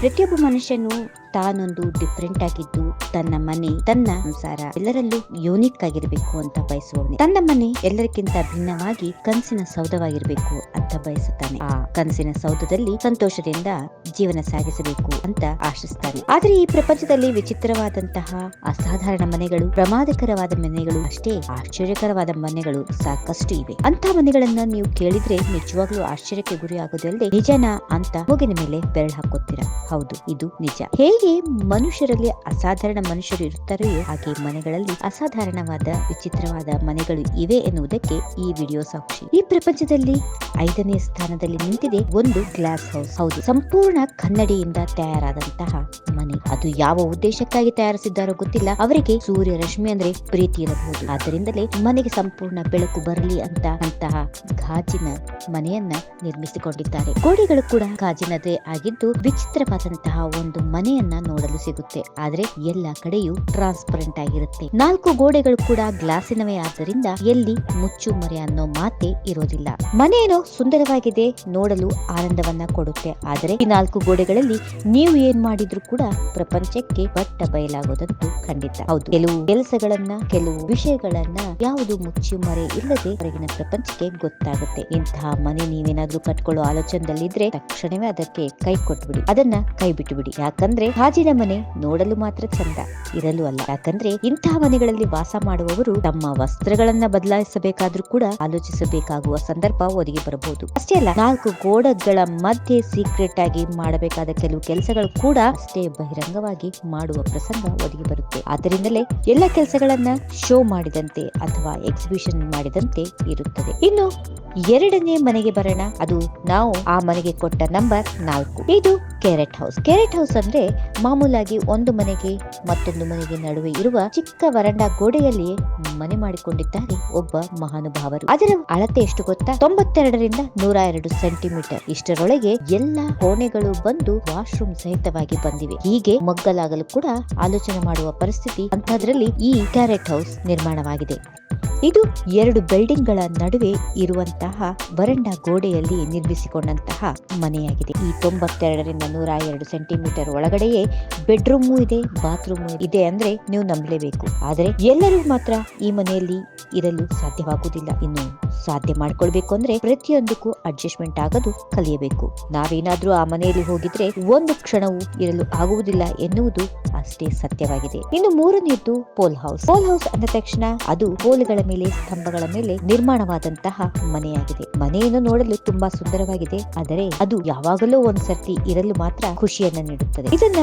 ಪ್ರತಿಯೊಬ್ಬ ಮನುಷ್ಯನು ತಾನೊಂದು ಡಿಫ್ರೆಂಟ್ ಆಗಿದ್ದು ತನ್ನ ಮನೆ, ತನ್ನ ಸಂಸಾರ ಎಲ್ಲರಲ್ಲೂ ಯೂನಿಕ್ ಆಗಿರಬೇಕು ಅಂತ ಬಯಸುವವನೇ. ತನ್ನ ಮನೆ ಎಲ್ಲರಿಗಿಂತ ಭಿನ್ನವಾಗಿ ಕನಸಿನ ಸೌಧವಾಗಿರಬೇಕು ಅಂತ ಬಯಸುತ್ತಾನೆ. ಆ ಕನಸಿನ ಸೌಧದಲ್ಲಿ ಸಂತೋಷದಿಂದ ಜೀವನ ಸಾಗಿಸಬೇಕು ಅಂತ ಆಶಿಸ್ತಾನೆ. ಆದರೆ ಈ ಪ್ರಪಂಚದಲ್ಲಿ ವಿಚಿತ್ರವಾದಂತಹ ಅಸಾಧಾರಣ ಮನೆಗಳು, ಪ್ರಮಾದಕರವಾದ ಮನೆಗಳು ಅಷ್ಟೇ ಆಶ್ಚರ್ಯಕರವಾದ ಮನೆಗಳು ಸಾಕಷ್ಟು ಇವೆ. ಅಂತ ಮನೆಗಳನ್ನ ನೀವು ಕೇಳಿದ್ರೆ ನಿಜವಾಗ್ಲೂ ಆಶ್ಚರ್ಯಕ್ಕೆ ಗುರಿ ನಿಜನಾ ಅಂತ ಹೋಗಿನ ಮೇಲೆ ಬೆರಳು ಹಾಕೋತೀರಾ ಹೌದು, ಇದು ನಿಜ. ಹೇಗೆ ಮನುಷ್ಯರಲ್ಲಿ ಅಸಾಧಾರಣ ಮನುಷ್ಯರು ಇರುತ್ತಾರೆಯೋ? ಹಾಗೆ ಮನೆಗಳಲ್ಲಿ ಅಸಾಧಾರಣವಾದ, ವಿಚಿತ್ರವಾದ ಮನೆಗಳು ಇವೆ ಎನ್ನುವುದಕ್ಕೆ ಈ ವಿಡಿಯೋ ಸಾಕ್ಷಿ. ಈ ಪ್ರಪಂಚದಲ್ಲಿ ಐದನೇ ಸ್ಥಾನದಲ್ಲಿ ನಿಂತಿದೆ ಒಂದು ಗ್ಲಾಸ್ ಹೌಸ್. ಹೌದು, ಸಂಪೂರ್ಣ ಕನ್ನಡಿಯಿಂದ ತಯಾರಾದಂತಹ ಮನೆ. ಅದು ಯಾವ ಉದ್ದೇಶಕ್ಕಾಗಿ ತಯಾರಿಸಿದ್ದಾರೋ ಗೊತ್ತಿಲ್ಲ. ಅವರಿಗೆ ಸೂರ್ಯ ರಶ್ಮಿ ಅಂದ್ರೆ ಪ್ರೀತಿ ಇರಬಹುದು. ಆದ್ದರಿಂದಲೇ ಮನೆಗೆ ಸಂಪೂರ್ಣ ಬೆಳಕು ಬರಲಿ ಅಂತ ಅಂತಹ ಗಾಜಿನ ಮನೆಯನ್ನ ನಿರ್ಮಿಸಿಕೊಂಡಿದ್ದಾರೆ. ಗೋಡೆಗಳು ಕೂಡ ಗಾಜಿನದೇ ಆಗಿದ್ದು ವಿಚಿತ್ರವಾದಂತಹ ಒಂದು ಮನೆಯನ್ನ ನೋಡಲು ಸಿಗುತ್ತೆ. ಆದ್ರೆ ಎಲ್ಲ ಕಡೆಯೂ ಟ್ರಾನ್ಸ್ಪರೆಂಟ್ ಆಗಿರುತ್ತೆ. ನಾಲ್ಕು ಗೋಡೆಗಳು ಕೂಡ ಗ್ಲಾಸಿನವೇ, ಆದ್ದರಿಂದ ಎಲ್ಲಿ ಮುಚ್ಚು ಮರೆ ಅನ್ನೋ ಮಾತೆ ಇರೋದಿಲ್ಲ. ಮನೆಯೇನೋ ಸುಂದರವಾಗಿದೆ ನೋಡಲು ಆನಂದವನ್ನ ಕೊಡುತ್ತೆ. ಆದರೆ ಈ ನಾಲ್ಕು ಗೋಡೆಗಳಲ್ಲಿ ನೀವು ಏನ್ ಮಾಡಿದ್ರು ಕೂಡ ಪ್ರಪಂಚಕ್ಕೆ ಬಟ್ಟ ಬಯಲಾಗೋದಂತೂ ಖಂಡಿತ. ಹೌದು, ಕೆಲವು ಕೆಲಸಗಳನ್ನ, ಕೆಲವು ವಿಷಯಗಳನ್ನ ಯಾವುದು ಮುಚ್ಚು ಮರೆ ಇಲ್ಲದೆ ಹೊರಗಿನ ಪ್ರಪಂಚಕ್ಕೆ ಗೊತ್ತಾಗುತ್ತೆ. ಇಂತಹ ಮನೆ ನೀವೇನಾದ್ರೂ ಕಟ್ಕೊಳ್ಳೋ ಆಲೋಚನೆಯಲ್ಲಿದ್ರೆ ತಕ್ಷಣವೇ ಅದಕ್ಕೆ ಕೈ ಕೊಟ್ಬಿಡಿ. ಅದನ್ನ ಕೈ ಬಿಟ್ಟುಬಿಡಿ ಯಾಕಂದ್ರೆ ಹಾಜಿನ ಮನೆ ನೋಡಲು ಮಾತ್ರ ಚಂದ ಇರಲು ಅಲ್ಲ. ಯಾಕಂದ್ರೆ ಇಂತಹ ಮನೆಗಳಲ್ಲಿ ವಾಸ ಮಾಡುವವರು ತಮ್ಮ ವಸ್ತ್ರಗಳನ್ನ ಬದಲಾಯಿಸಬೇಕಾದ್ರೂ ಕೂಡ ಆಲೋಚಿಸಬೇಕಾಗುವ ಸಂದರ್ಭ ಒದಗಿ ಬರಬಹುದು. ಅಷ್ಟೇ ಅಲ್ಲ, ನಾಲ್ಕು ಗೋಡಗಳ ಮಧ್ಯೆ ಸೀಕ್ರೆಟ್ ಆಗಿ ಮಾಡಬೇಕಾದ ಕೆಲವು ಕೆಲಸಗಳು ಕೂಡ ಅಷ್ಟೇ ಬಹಿರಂಗವಾಗಿ ಮಾಡುವ ಪ್ರಸಂಗ ಒದಗಿ ಬರುತ್ತೆ. ಆದ್ದರಿಂದಲೇ ಎಲ್ಲ ಕೆಲಸಗಳನ್ನ ಶೋ ಮಾಡಿದಂತೆ ಅಥವಾ ಎಕ್ಸಿಬಿಷನ್ ಮಾಡಿದಂತೆ ಇರುತ್ತದೆ. ಇನ್ನು ಎರಡನೇ ಮನೆಗೆ ಬರೋಣ. ಅದು ನಾವು, ಆ ಮನೆಗೆ ಕೊಟ್ಟ ನಂಬರ್ ನಾಲ್ಕು. ಇದು ಕೆರೆಟ್ ಹೌಸ್ ಕೆರೆಟ್ ಹೌಸ್ ಅಂದ್ರೆ ಮಾಮೂಲಾಗಿ ಒಂದು ಮನೆಗೆ ಮತ್ತೊಂದು ಮನೆಗೆ ನಡುವೆ ಇರುವ ಚಿಕ್ಕ ವರಂಡ ಗೋಡೆಯಲ್ಲಿ ಮನೆ ಮಾಡಿಕೊಂಡಿದ್ದಾರೆ ಒಬ್ಬ ಮಹಾನುಭಾವರು. ಅದರ ಅಳತೆ ಎಷ್ಟು ಗೊತ್ತಾ? ತೊಂಬತ್ತೆರಡರಿಂದ ನೂರ ಎರಡು ಸೆಂಟಿಮೀಟರ್. ಇಷ್ಟರೊಳಗೆ ಎಲ್ಲ ಕೋಣೆಗಳು ಬಂದು ವಾಶ್ರೂಮ್ ಸಹಿತವಾಗಿ ಬಂದಿವೆ. ಹೀಗೆ ಮಗ್ಗಲಾಗಲು ಕೂಡ ಆಲೋಚನೆ ಮಾಡುವ ಪರಿಸ್ಥಿತಿ ಅಂತದ್ರಲ್ಲಿ ಈ ಕ್ಯಾರೆಟ್ ಹೌಸ್ ನಿರ್ಮಾಣವಾಗಿದೆ. ಇದು ಎರಡು ಬಿಲ್ಡಿಂಗ್ಗಳ ನಡುವೆ ಇರುವಂತಹ ವರಂಡ ಗೋಡೆಯಲ್ಲಿ ನಿರ್ಮಿಸಿಕೊಂಡಂತಹ ಮನೆಯಾಗಿದೆ. ಈ ತೊಂಬತ್ತೆರಡರಿಂದ ನೂರ ಎರಡು ಸೆಂಟಿಮೀಟರ್ ಒಳಗಡೆಯೇ ಬೆಡ್ರೂಮು ಇದೆ, ಬಾತ್ರೂಮ್ ಇದೆ ಅಂದ್ರೆ ನೀವು ನಂಬಲೇಬೇಕು. ಆದರೆ ಎಲ್ಲರೂ ಮಾತ್ರ ಈ ಮನೆಯಲ್ಲಿ ಇರಲು ಸಾಧ್ಯವಾಗುವುದಿಲ್ಲ. ಇನ್ನು ಸಾಧ್ಯ ಮಾಡ್ಕೊಳ್ಬೇಕು ಅಂದ್ರೆ ಪ್ರತಿಯೊಂದಕ್ಕೂ ಅಡ್ಜಸ್ಟ್ಮೆಂಟ್ ಆಗೋದು ಕಲಿಯಬೇಕು. ನಾವೇನಾದ್ರೂ ಆ ಮನೆಯಲ್ಲಿ ಹೋಗಿದ್ರೆ ಒಂದು ಕ್ಷಣವೂ ಇರಲು ಆಗುವುದಿಲ್ಲ ಎನ್ನುವುದು ಅಷ್ಟೇ ಸತ್ಯವಾಗಿದೆ. ಇನ್ನು ಮೂರನೆಯದ್ದು ಪೋಲ್ ಹೌಸ್ ಪೋಲ್ ಹೌಸ್ ಅಂದ ತಕ್ಷಣ ಅದು ಪೋಲ್ಗಳ ಮೇಲೆ, ಸ್ತಂಭಗಳ ಮೇಲೆ ನಿರ್ಮಾಣವಾದಂತಹ ಮನೆಯಾಗಿದೆ. ಮನೆಯನ್ನು ನೋಡಲು ತುಂಬಾ ಸುಂದರವಾಗಿದೆ. ಆದರೆ ಅದು ಯಾವಾಗಲೂ ಒಂದ್ಸರ್ತಿ ಇರಲು ಮಾತ್ರ ಖುಷಿಯನ್ನ ನೀಡುತ್ತದೆ. ಇದನ್ನ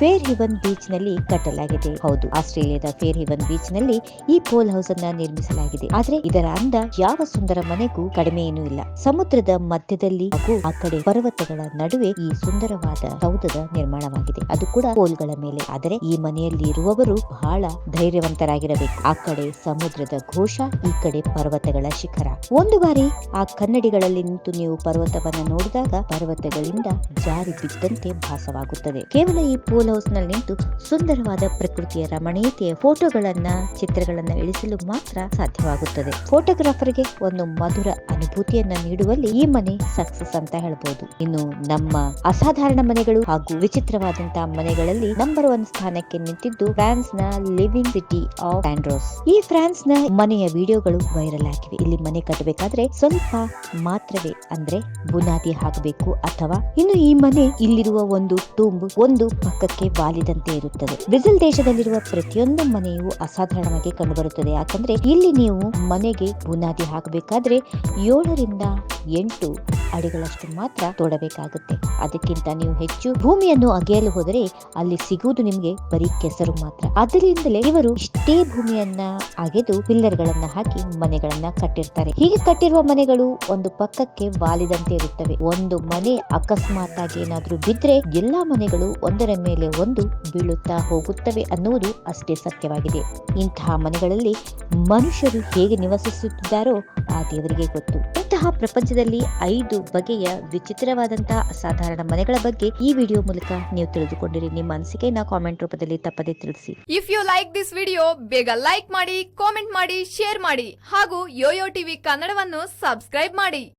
ಫೇರ್ ಹಿವನ್ ಬೀಚ್ನಲ್ಲಿ ಕಟ್ಟಲಾಗಿದೆ. ಹೌದು, ಆಸ್ಟ್ರೇಲಿಯಾದ ಫೇರ್ ಹಿವನ್ ಬೀಚ್ನಲ್ಲಿ ಈ ಪೋಲ್ ಹೌಸ್ ಅನ್ನ ನಿರ್ಮಿಸಲಾಗಿದೆ. ಆದ್ರೆ ಇದರ ಅಂದ ಯಾವ ಸುಂದರ ಮನೆಗೂ ಕಡಿಮೆ ಏನೂ ಇಲ್ಲ. ಸಮುದ್ರದ ಮಧ್ಯದಲ್ಲಿ ಹಾಗೂ ಆ ಕಡೆ ಪರ್ವತಗಳ ನಡುವೆ ಈ ಸುಂದರವಾದ ಸೌಧದ ನಿರ್ಮಾಣವಾಗಿದೆ. ಅದು ಕೂಡ ಪೋಲ್ಗಳ ಮೇಲೆ. ಆದರೆ ಈ ಮನೆಯಲ್ಲಿ ಇರುವವರು ಬಹಳ ಧೈರ್ಯವಂತರಾಗಿರಬೇಕು. ಆ ಕಡೆ ಸಮುದ್ರದ ಘೋಷ, ಈ ಕಡೆ ಪರ್ವತಗಳ ಶಿಖರ. ಒಂದು ಬಾರಿ ಆ ಕನ್ನಡಿಗಳಲ್ಲಿ ನಿಂತು ನೀವು ಪರ್ವತವನ್ನು ನೋಡಿದಾಗ ಪರ್ವತಗಳಿಂದ ಜಾರಿ ಬಿದ್ದಂತೆ ಭಾಸವಾಗುತ್ತದೆ. ಕೇವಲ ಈ ಪೋಲ್ ಹೌಸ್ನಲ್ಲಿ ನಿಂತು ಸುಂದರವಾದ ಪ್ರಕೃತಿಯ ರಮಣೀಯತೆಯ ಫೋಟೋಗಳನ್ನ, ಚಿತ್ರಗಳನ್ನ ಇಳಿಸಲು ಮಾತ್ರ ಸಾಧ್ಯವಾಗುತ್ತದೆ. ಫೋಟೋಗ್ರಾಫರ್ಗೆ ಒಂದು ಮಧುರ ಅನುಭೂತಿಯನ್ನ ನೀಡುವಲ್ಲಿ ಈ ಮನೆ ಸಕ್ಸಸ್ ಅಂತ ಹೇಳಬಹುದು ಇನ್ನು ನಮ್ಮ ಅಸಾಧಾರಣ ಮನೆಗಳು ಹಾಗೂ ವಿಚಿತ್ರವಾದಂತಹ ಮನೆಗಳಲ್ಲಿ ನಂಬರ್ ಒನ್ ಸ್ಥಾನಕ್ಕೆ ನಿಂತಿದ್ದು ಫ್ರಾನ್ಸ್ನ ಲಿವಿಂಗ್ ಸಿಟಿ ಆಫ್ ಆಂಡ್ರೋಸ್ ಈ ಫ್ರಾನ್ಸ್ನ ಮನೆಯ ವಿಡಿಯೋಗಳು ವೈರಲ್ ಆಗಿವೆ. ಇಲ್ಲಿ ಮನೆ ಕಟ್ಟಬೇಕಾದ್ರೆ ಸ್ವಲ್ಪ ಮಾತ್ರವೇ ಅಂದ್ರೆ ಬುನಾದಿ ಹಾಕಬೇಕು ಅಥವಾ ಇನ್ನು ಈ ಮನೆ ಇಲ್ಲಿರುವ ಒಂದು ಟೂಂಬ್ ಒಂದು ಪಕ್ಕಕ್ಕೆ ವಾಲಿದಂತೆ ಇರುತ್ತದೆ. ಬ್ರೆಜಿಲ್ ದೇಶದಲ್ಲಿರುವ ಪ್ರತಿಯೊಂದು ಮನೆಯು ಅಸಾಧಾರಣವಾಗಿ ಕಂಡುಬರುತ್ತದೆ. ಯಾಕಂದ್ರೆ ಇಲ್ಲಿ ನೀವು ಮನೆಗೆ ಬುನಾದಿ ಹಾಕಬೇಕಾದ್ರೆ ಏಳರಿಂದ ಎಂಟು ಅಡಿಗಳಷ್ಟು ಮಾತ್ರ ತೋಡಬೇಕಾಗುತ್ತೆ. ಅದಕ್ಕಿಂತ ನೀವು ಹೆಚ್ಚು ಭೂಮಿಯನ್ನು ಅಗೆಯಲು ಹೋದರೆ ಅಲ್ಲಿ ಸಿಗುವುದು ನಿಮಗೆ ಬರೀ ಕೆಸರು ಮಾತ್ರ. ಅದರಿಂದಲೇ ಇವರು ಇಷ್ಟೇ ಭೂಮಿಯನ್ನ ಅಗೆದು ಪಿಲ್ಲರ್ ಗಳನ್ನ ಹಾಕಿ ಮನೆಗಳನ್ನ ಕಟ್ಟಿರ್ತಾರೆ. ಹೀಗೆ ಕಟ್ಟಿರುವ ಮನೆಗಳು ಒಂದು ಪಕ್ಕಕ್ಕೆ ವಾಲಿದಂತೆ ಇರುತ್ತವೆ. ಒಂದು ಮನೆ ಅಕಸ್ಮಾತ್ ಆಗಿ ಏನಾದ್ರೂ ಬಿದ್ರೆ ಎಲ್ಲಾ ಮನೆಗಳು ಒಂದರ ಮೇಲೆ ಒಂದು ಬೀಳುತ್ತಾ ಹೋಗುತ್ತವೆ ಅನ್ನುವುದು ಅಷ್ಟೇ ಸತ್ಯವಾಗಿದೆ. ಇಂತಹ ಮನೆಗಳಲ್ಲಿ ಮನುಷ್ಯರು ಹೇಗೆ ನಿವಸಿಸುತ್ತಿದ್ದಾರೋ ಆ ದೇವರಿಗೆ ಗೊತ್ತು. ಇಂತಹ ಪ್ರಪಂಚದಲ್ಲಿ ಐದು ಬಗೆಯ ವಿಚಿತ್ರವಾದಂತಹ ಅಸಾಧಾರಣ ಮನೆಗಳ ಬಗ್ಗೆ ಈ ವಿಡಿಯೋ ಮೂಲಕ ನೀವು ತಿಳಿದುಕೊಂಡಿರಿ. ನಿಮ್ಮ ಅನಿಸಿಕೆಯನ್ನ ಕಾಮೆಂಟ್ ರೂಪದಲ್ಲಿ ತಪ್ಪದೇ ತಿಳಿಸಿ. If you like this video ಬೇಗ ಲೈಕ್ ಮಾಡಿ ಕಾಮೆಂಟ್ ಮಾಡಿ ಶೇರ್ ಮಾಡಿ ಹಾಗೂ ಯೋಯೋ ಟಿವಿ ಕನ್ನಡವನ್ನು ಸಬ್ಸ್ಕ್ರೈಬ್ ಮಾಡಿ.